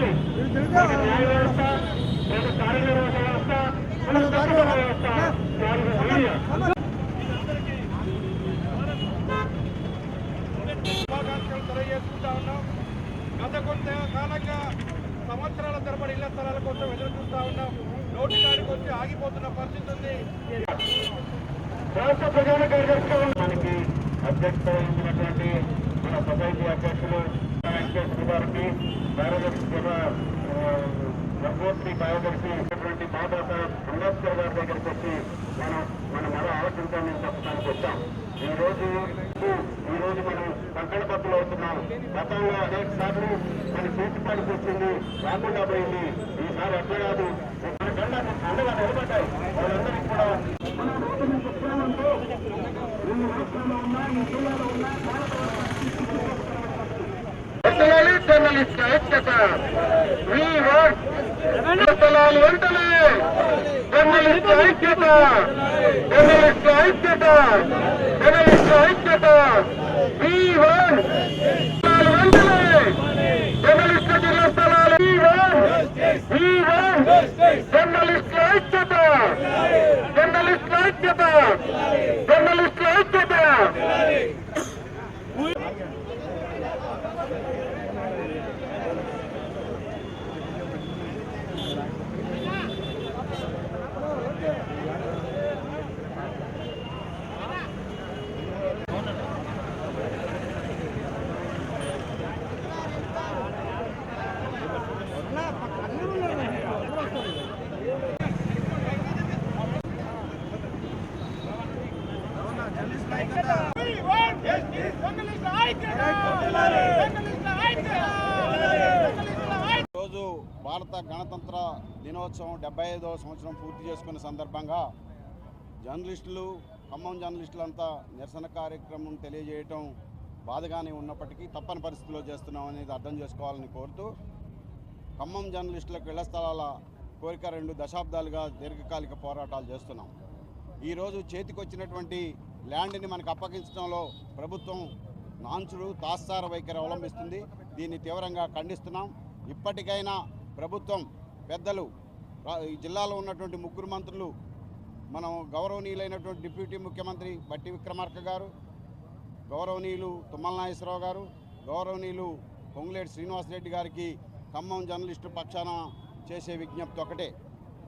న్యాయ వ్యవస్థ వ్యవస్థ వ్యవస్థ తెలియజేసుకుంటా ఉన్నాం. గత కొంత కాలంగా సంవత్సరాల తరబడి ఇళ్ళ స్థలాల కోసం ఎదురు చూస్తా ఉన్నాం. నోటి కాడికి వచ్చి ఆగిపోతున్న పరిస్థితి ఉంది. రాష్ట్ర ప్రధాన మనకి అధ్యక్షత వహించినటువంటి మన సొసైటీ అధ్యక్షులు వెంకటేశ్వర గారికి కార్యదర్శి రంగోత్రి కార్యదర్శి ఇటువంటి బాబా సాహెబ్ అంబేద్కర్ గారి దగ్గరికి వచ్చి మనం మన మరో ఆలోచించాలని చెప్పడానికి వచ్చాం. ఈ రోజు ఈ రోజు మనం కంకణపత్తులు అవుతున్నాం గతంలో అనేక సార్లు మన చేతి పడికి వచ్చింది రాకుండా పోయింది. ఈసారి ఎట్లా కాదు. మన గంట అండగా నిలబడ్డాయి. వాళ్ళందరికీ కూడా వర్తలాలి జర్నలిస్ట్ ఐక్యత మీ వాట్ వర్తలాలు వెంటనే జర్నలిస్ట్ ఐక్యత జర్నలిస్ట్ ఐక్యత జర్నలిస్ట్ ఐక్యత మీ వాట్ వెంటనే జర్నలిస్ట్ జిల్లా స్థలాలు మీ వాట్ మీ వాట్ జర్నలిస్ట్ ఐక్యత జర్నలిస్ట్ ఐక్యత జర్నలిస్ట్ ఐక్యత దినోత్సవం డెబ్బై ఐదవ సంవత్సరం పూర్తి చేసుకున్న సందర్భంగా జర్నలిస్టులు ఖమ్మం జర్నలిస్టులంతా నిరసన కార్యక్రమం తెలియజేయటం బాధగానే ఉన్నప్పటికీ తప్పని పరిస్థితుల్లో చేస్తున్నాం అనేది అర్థం చేసుకోవాలని కోరుతూ ఖమ్మం జర్నలిస్టులకు ఇళ్ళ స్థలాల కోరిక రెండు దశాబ్దాలుగా దీర్ఘకాలిక పోరాటాలు చేస్తున్నాం. ఈరోజు చేతికొచ్చినటువంటి ల్యాండ్ని మనకు అప్పగించడంలో ప్రభుత్వం నాంచుడు తాస్తార వైఖరి అవలంబిస్తుంది. దీన్ని తీవ్రంగా ఖండిస్తున్నాం. ఇప్పటికైనా ప్రభుత్వం పెద్దలు జిల్లాలో ఉన్నటువంటి ముగ్గురు మంత్రులు మనం గౌరవనీయులైనటువంటి డిప్యూటీ ముఖ్యమంత్రి బట్టి విక్రమార్క గారు గౌరవనీయులు తుమ్మల నాగేశ్వరరావు గారు గౌరవనీయులు పొంగులేటి శ్రీనివాసరెడ్డి గారికి ఖమ్మం జర్నలిస్టు పక్షాన చేసే విజ్ఞప్తి ఒకటే.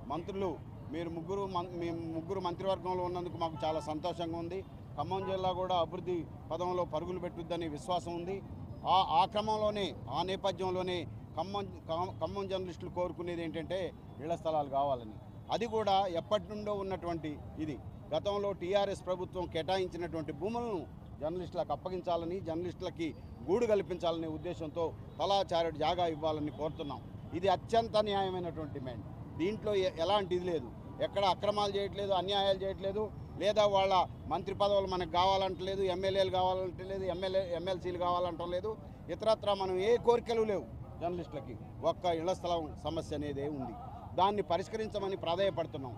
మంత్రులు మీరు ముగ్గురు మం- మీ ముగ్గురు మంత్రివర్గంలో ఉన్నందుకు మాకు చాలా సంతోషంగా ఉంది. ఖమ్మం జిల్లా కూడా అభివృద్ధి పదంలో పరుగులు పెట్టుద్దని విశ్వాసం ఉంది. ఆ ఆ క్రమంలోనే ఆ నేపథ్యంలోనే ఖమ్మం ఖమ్మం- జర్నలిస్టులు కోరుకునేది ఏంటంటే ఇళ్ళ స్థలాలు కావాలని. అది కూడా ఎప్పటి నుండో ఉన్నటువంటి ఇది. గతంలో టీఆర్ఎస్ ప్రభుత్వం కేటాయించినటువంటి భూములను జర్నలిస్టులకు అప్పగించాలని జర్నలిస్టులకి గూడు కల్పించాలనే ఉద్దేశంతో తలా జాగా ఇవ్వాలని కోరుతున్నాం. ఇది అత్యంత న్యాయమైనటువంటి డిమాండ్. దీంట్లో ఎ- ఎలాంటి ఇది లేదు. ఎక్కడ అక్రమాలు చేయట్లేదు అన్యాయాలు చేయట్లేదు లేదా వాళ్ళ మంత్రి పదవులు మనకు కావాలంటలేదు ఎమ్మెల్యేలు కావాలంటలేదు ఎమ్మెల్యే ఎమ్మెల్సీలు కావాలంటలేదు ఇతరత్ర మనం ఏ కోరికలు లేవు. జర్నలిస్టులకి ఒక్క ఇళ్ళ స్థలం సమస్య అనేది ఉంది. దాన్ని పరిష్కరించమని ప్రాధాయపడుతున్నాం.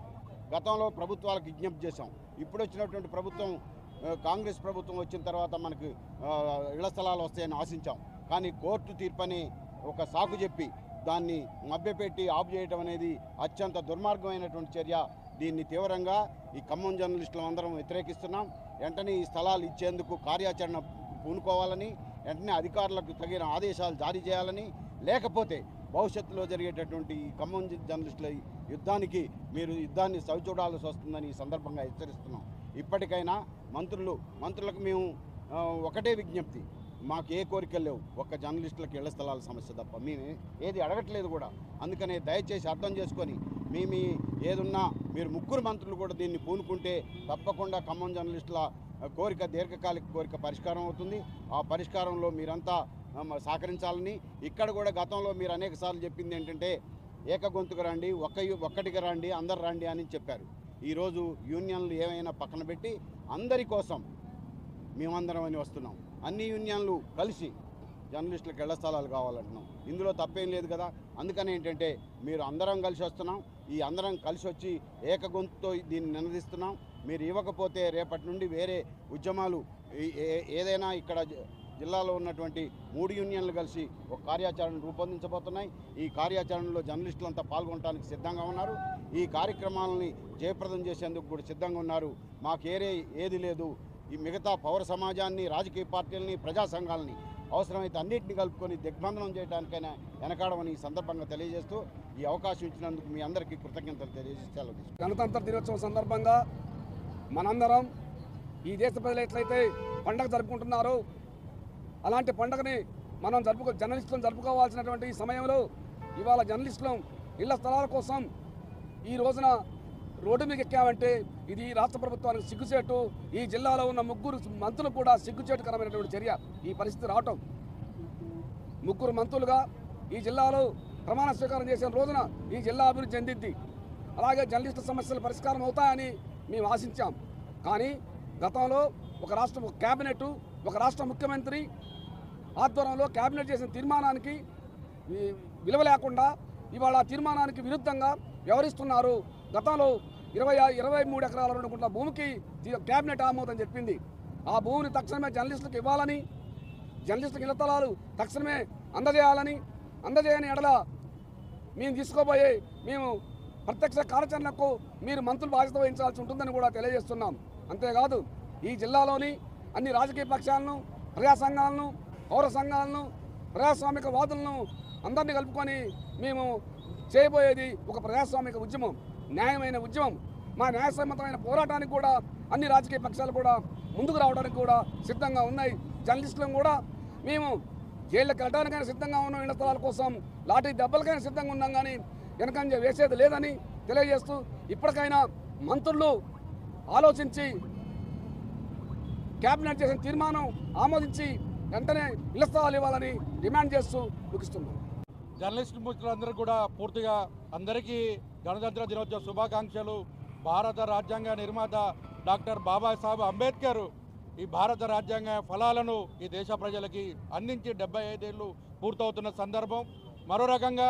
గతంలో ప్రభుత్వాలకు విజ్ఞప్తి చేశాం. ఇప్పుడు వచ్చినటువంటి ప్రభుత్వం కాంగ్రెస్ ప్రభుత్వం వచ్చిన తర్వాత మనకు ఇళ్ళ స్థలాలు వస్తాయని ఆశించాం. కానీ కోర్టు తీర్పని ఒక సాకు చెప్పి దాన్ని మభ్యపెట్టి ఆపు చేయడం అనేది అత్యంత దుర్మార్గమైనటువంటి చర్య. దీన్ని తీవ్రంగా ఈ ఖమ్మం జర్నలిస్టులు అందరం వ్యతిరేకిస్తున్నాం. వెంటనే ఈ స్థలాలు ఇచ్చేందుకు కార్యాచరణ పూనుకోవాలని వెంటనే అధికారులకు తగిన ఆదేశాలు జారీ చేయాలని లేకపోతే భవిష్యత్తులో జరిగేటటువంటి ఈ ఖమ్మం జర్నలిస్టుల యుద్ధానికి మీరు యుద్ధాన్ని చవిచూడాల్సి వస్తుందని ఈ సందర్భంగా హెచ్చరిస్తున్నాం. ఇప్పటికైనా మంత్రులు మంత్రులకు మేము ఒకటే విజ్ఞప్తి. మాకు ఏ కోరికలు లేవు. ఒక్క జర్నలిస్టులకు ఇళ్ళ స్థలాల సమస్య తప్ప. మేము ఏది అడగట్లేదు కూడా. అందుకనే దయచేసి అర్థం చేసుకొని మీ మీ ఏదున్నా మీరు ముగ్గురు మంత్రులు కూడా దీన్ని పూనుకుంటే తప్పకుండా ఖమ్మం జర్నలిస్టుల కోరిక దీర్ఘకాలిక కోరిక పరిష్కారం అవుతుంది. ఆ పరిష్కారంలో మీరంతా సహకరించాలని ఇక్కడ కూడా గతంలో మీరు అనేక సార్లు చెప్పింది ఏంటంటే ఏకగొంతుకు రండి ఒక్క ఒక్కటికి రండి అందరు రండి అని చెప్పారు. ఈరోజు యూనియన్లు ఏమైనా పక్కన పెట్టి అందరి కోసం మేమందరం అని వస్తున్నాం. అన్ని యూనియన్లు కలిసి జర్నలిస్టులకు ఇళ్ళ స్థలాలు కావాలంటున్నాం. ఇందులో తప్పేం లేదు కదా. అందుకని ఏంటంటే మీరు అందరం కలిసి వస్తున్నాం. ఈ అందరం కలిసి వచ్చి ఏకగొంతుతో దీన్ని నినదిస్తున్నాం. మీరు ఇవ్వకపోతే రేపటి నుండి వేరే ఉద్యమాలు ఏ- ఏదైనా ఇక్కడ జిల్లాలో ఉన్నటువంటి మూడు యూనియన్లు కలిసి ఒక కార్యాచరణ రూపొందించబోతున్నాయి. ఈ కార్యాచరణలో జర్నలిస్టులంతా పాల్గొనడానికి సిద్ధంగా ఉన్నారు. ఈ కార్యక్రమాలని జయప్రదం చేసేందుకు కూడా సిద్ధంగా ఉన్నారు. మాకేరే ఏది లేదు. ఈ మిగతా పౌర సమాజాన్ని రాజకీయ పార్టీలని ప్రజా సంఘాలని అవసరమైతే అన్నింటిని కలుపుకొని దిగ్బంధనం చేయడానికైనా వెనకాడమని ఈ సందర్భంగా తెలియజేస్తూ ఈ అవకాశం ఇచ్చినందుకు మీ అందరికీ కృతజ్ఞతలు తెలియజేసి గణతంత్ర దినోత్సవం సందర్భంగా మనందరం ఈ దేశ ప్రజలు ఎట్లయితే పండగ జరుపుకుంటున్నారో అలాంటి పండగని మనం జరుపుకో జర్నలిస్టులను జరుపుకోవాల్సినటువంటి ఈ సమయంలో ఇవాళ జర్నలిస్టులు ఇళ్ళ స్థలాల కోసం ఈ రోజున రోడ్డు మీద ఎక్కామంటే ఇది రాష్ట్ర ప్రభుత్వానికి సిగ్గుచేటు. ఈ జిల్లాలో ఉన్న ముగ్గురు మంత్రులు కూడా సిగ్గుచేటుకరమైనటువంటి చర్య ఈ పరిస్థితి రావటం. ముగ్గురు మంత్రులుగా ఈ జిల్లాలో ప్రమాణ స్వీకారం చేసిన రోజున ఈ జిల్లా అభివృద్ధి చెందింది అలాగే జర్నలిస్టు సమస్యలు పరిష్కారం అవుతాయని మేము ఆశించాం. కానీ గతంలో ఒక రాష్ట్ర క్యాబినెట్ ఒక రాష్ట్ర ముఖ్యమంత్రి ఆధ్వర్యంలో క్యాబినెట్ చేసిన తీర్మానానికి విలువ లేకుండా ఇవాళ ఆ తీర్మానానికి విరుద్ధంగా వ్యవహరిస్తున్నారు. గతంలో ఇరవై ఇరవై మూడు ఎకరాల రెండు గుంటల భూమికి కేబినెట్ క్యాబినెట్ ఆమోదం చెప్పింది. ఆ భూమిని తక్షణమే జర్నలిస్టులకు ఇవ్వాలని జర్నలిస్టులకు ఇళ్ళ తక్షణమే అందజేయాలని అందజేయని ఎడల మేము తీసుకోబోయే మేము ప్రత్యక్ష కార్యాచరణకు మీరు మంత్రులు బాధ్యత వహించాల్సి ఉంటుందని కూడా తెలియజేస్తున్నాం. అంతేకాదు ఈ జిల్లాలోని అన్ని రాజకీయ పక్షాలను ప్రజా సంఘాలను పౌర సంఘాలను ప్రజాస్వామిక వాదులను అందరినీ కలుపుకొని మేము చేయబోయేది ఒక ప్రజాస్వామిక ఉద్యమం న్యాయమైన ఉద్యమం. మా న్యాయసమ్మతమైన పోరాటానికి కూడా అన్ని రాజకీయ పక్షాలు కూడా ముందుకు రావడానికి కూడా సిద్ధంగా ఉన్నాయి. జర్నలిస్టులను కూడా మేము జైళ్ళకి వెళ్ళడానికైనా సిద్ధంగా ఉన్నాం ఇళ్ళ స్థలాల కోసం. లాఠీ దెబ్బలకైనా సిద్ధంగా ఉన్నాం కానీ వెనకంజ వేసేది లేదని తెలియజేస్తూ ఇప్పటికైనా మంత్రులు ఆలోచించి కేబినెట్ చేసిన తీర్మానం ఆమోదించి వెంటనే ఇళ్ళ స్థలాలు ఇవ్వాలని డిమాండ్ చేస్తూ ముగిస్తున్నాం. జర్నలిస్ట్ మిత్రులందరూ కూడా పూర్తిగా అందరికీ గణతంత్ర దినోత్సవ శుభాకాంక్షలు. భారత రాజ్యాంగ నిర్మాత డాక్టర్ బాబాసాహెబ్ అంబేద్కర్ ఈ భారత రాజ్యాంగ ఫలాలను ఈ దేశ ప్రజలకి అందించి డెబ్బై ఐదేళ్ళు పూర్తవుతున్న సందర్భం. మరో రకంగా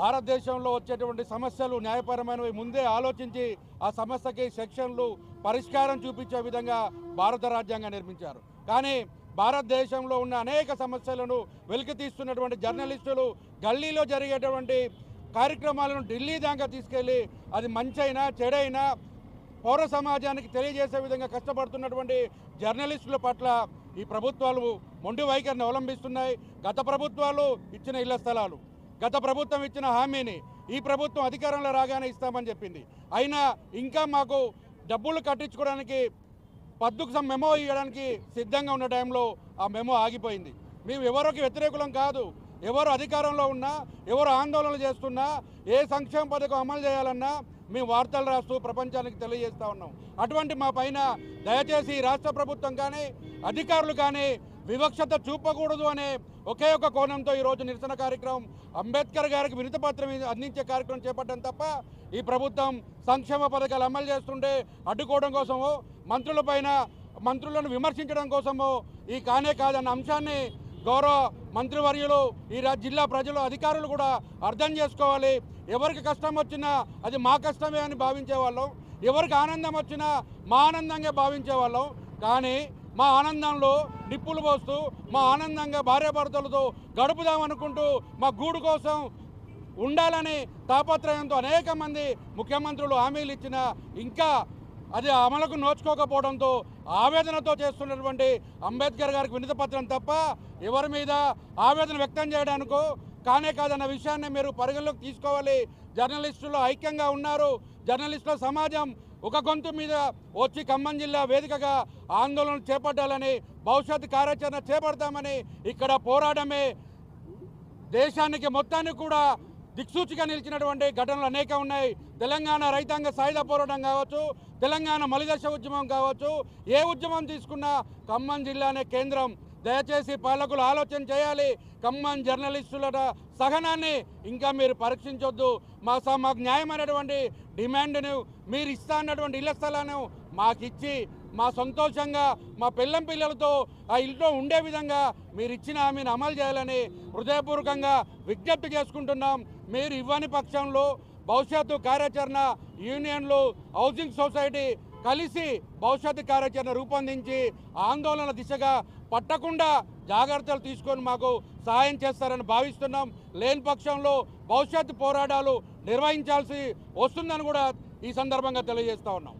భారతదేశంలో వచ్చేటువంటి సమస్యలు న్యాయపరమైనవి ముందే ఆలోచించి ఆ సమస్యకి సెక్షన్లు పరిష్కారం చూపించే విధంగా భారత రాజ్యాంగం నిర్మించారు. కానీ భారతదేశంలో ఉన్న అనేక సమస్యలను వెలికి తీస్తున్నటువంటి జర్నలిస్టులు గల్లీలో జరిగేటువంటి కార్యక్రమాలను ఢిల్లీ దాకా తీసుకెళ్ళి అది మంచైనా చెడైనా పౌర సమాజానికి తెలియజేసే విధంగా కష్టపడుతున్నటువంటి జర్నలిస్టుల పట్ల ఈ ప్రభుత్వాలు మొండి వైఖరిని అవలంబిస్తున్నాయి. గత ప్రభుత్వాలు ఇచ్చిన ఇళ్ళ స్థలాలు గత ప్రభుత్వం ఇచ్చిన హామీని ఈ ప్రభుత్వం అధికారంలో రాగానే ఇస్తామని చెప్పింది. అయినా ఇంకా మాకు డబ్బులు కట్టించుకోవడానికి పద్దుకు సమ్ మెమో ఇవ్వడానికి సిద్ధంగా ఉన్న టైంలో ఆ మెమో ఆగిపోయింది. మేము ఎవరికి వ్యతిరేకులం కాదు. ఎవరు అధికారంలో ఉన్నా ఎవరు ఆందోళనలు చేస్తున్నా ఏ సంక్షేమ పథకం అమలు చేయాలన్నా మేము వార్తలు రాస్తూ ప్రపంచానికి తెలియజేస్తా ఉన్నాం. అటువంటి మా పైన దయచేసి రాష్ట్ర ప్రభుత్వం కానీ అధికారులు కానీ వివక్షత చూపకూడదు అనే ఒకే ఒక కోణంతో ఈరోజు నిరసన కార్యక్రమం అంబేద్కర్ గారికి వినతిపత్రం అందించే కార్యక్రమం చేపట్టడం తప్ప ఈ ప్రభుత్వం సంక్షేమ పథకాలు అమలు చేస్తుంటే అడ్డుకోవడం కోసమో మంత్రులపైన మంత్రులను విమర్శించడం కోసమో ఈ కానే కాదన్న అంశాన్ని గౌరవ మంత్రివర్యులు ఈ రా- జిల్లా ప్రజలు అధికారులు కూడా అర్థం చేసుకోవాలి. ఎవరికి కష్టం వచ్చినా అది మా కష్టమే అని భావించే వాళ్ళం. ఎవరికి ఆనందం వచ్చినా మా ఆనందంగా భావించే వాళ్ళం. కానీ మా ఆనందంలో నిప్పులు పోస్తూ మా ఆనందంగా భార్యాభర్తలతో గడుపుదామనుకుంటూ మా గూడు కోసం ఉండాలని తాపత్రయంతో అనేక మంది ముఖ్యమంత్రులు హామీలు ఇచ్చినా ఇంకా అది అమలుకు నోచుకోకపోవడంతో ఆవేదనతో చేస్తున్నటువంటి అంబేద్కర్ గారికి వినతి పత్రం తప్ప ఎవరి మీద ఆవేదన వ్యక్తం చేయడానికో కానే కాదన్న విషయాన్ని మీరు పరిగణలోకి తీసుకోవాలి. జర్నలిస్టులు ఐక్యంగా ఉన్నారు. జర్నలిస్టుల సమాజం ఒక గొంతు మీద వచ్చి ఖమ్మం జిల్లా వేదికగా ఆందోళన చేపట్టాలని భవిష్యత్ కార్యాచరణ చేపడతామని ఇక్కడ పోరాడమే దేశానికి మొత్తానికి కూడా దిక్సూచిగా నిలిచినటువంటి ఘటనలు అనేక ఉన్నాయి. తెలంగాణ రైతాంగ సాయుధ పోరాటం కావచ్చు తెలంగాణ మలిదశ ఉద్యమం కావచ్చు ఏ ఉద్యమం తీసుకున్నా ఖమ్మం జిల్లానే కేంద్రం. దయచేసి పాలకులు ఆలోచన చేయాలి. ఖమ్మం జర్నలిస్టుల సహనాన్ని ఇంకా మీరు పరీక్షించొద్దు. మా స మాకు న్యాయమైనటువంటి డిమాండ్ను మీరు ఇస్తా అన్నటువంటి ఇళ్ళ స్థలాన్ని మాకిచ్చి మా సంతోషంగా మా పిల్లం పిల్లలతో ఆ ఇంట్లో ఉండే విధంగా మీరు ఇచ్చిన హామీని అమలు చేయాలని హృదయపూర్వకంగా విజ్ఞప్తి చేసుకుంటున్నాం. మీరు ఇవ్వని పక్షంలో భవిష్యత్తు కార్యాచరణ యూనియన్లు హౌసింగ్ సొసైటీ కలిసి భవిష్యత్తు కార్యాచరణ రూపొందించి ఆందోళన దిశగా పట్టకుండా జాగ్రత్తలు తీసుకొని మాకు సహాయం చేస్తారని భావిస్తున్నాం. లేని పక్షంలో భవిష్యత్తు పోరాటాలు నిర్వహించాల్సి వస్తుందని కూడా ఈ సందర్భంగా తెలియజేస్తా ఉన్నాం.